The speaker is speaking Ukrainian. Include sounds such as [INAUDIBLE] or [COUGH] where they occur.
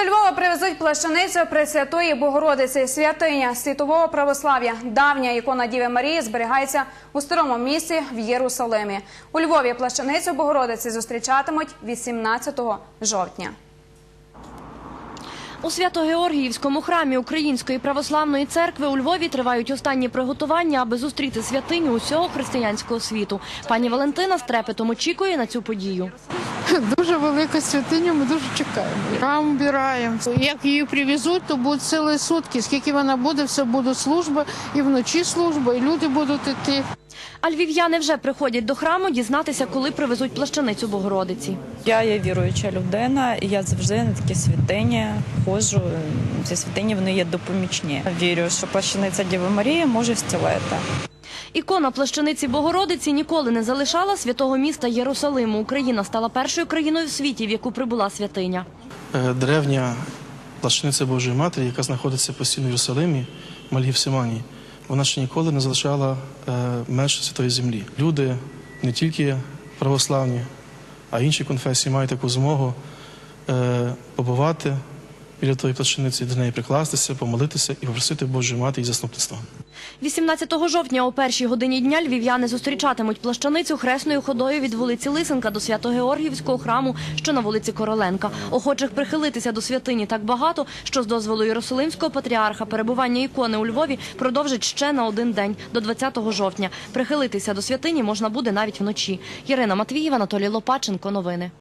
до Львова привезуть плащаницю Пресвятої Богородиці. Святиня світового православ'я. Давня ікона Діви Марії зберігається у старому місті в Єрусалимі. У Львові плащаницю Богородиці зустрічатимуть 18 жовтня. У Свято-Георгіївському храмі Української православної церкви у Львові тривають останні приготування, аби зустріти святиню усього християнського світу. Пані Валентина з трепетом очікує на цю подію. [LAUGHS] Дуже велика святиня, ми дуже чекаємо. Храм вбираємо. Як її привезуть, то будуть цілі сутки. Скільки вона буде, все буде служба, і вночі служба, і люди будуть йти. А львів'яни вже приходять до храму дізнатися, коли привезуть плащаницю Богородиці. Я є віруюча людина, і я завжди на такі святині ходжу. Ці святині вони є допомічні. Вірю, що плащаниця Діви Марії може зцілити. Ікона плащаниці Богородиці ніколи не залишала святого міста Єрусалиму. Україна стала першою країною в світі, в яку прибула святиня. Е, древня плащаниця Божої Матері, яка знаходиться постійно в Єрусалимі, Малій вона ще ніколи не залишала е, меж святої землі. Люди не тільки православні, а інші конфесії мають таку змогу е, побувати біля тої плащаниці, до неї прикластися, помолитися і попросити Божої Матері заступництва. 18 жовтня о першій годині дня львів'яни зустрічатимуть плащаницю хресною ходою від вулиці Лисенка до Свято-Георгіївського храму, що на вулиці Короленка. Охочих прихилитися до святині так багато, що з дозволу Єрусалимського патріарха перебування ікони у Львові продовжить ще на один день до 20 жовтня. Прихилитися до святині можна буде навіть вночі. Ірина Матвіїв, Анатолій Лопаченко. Новини.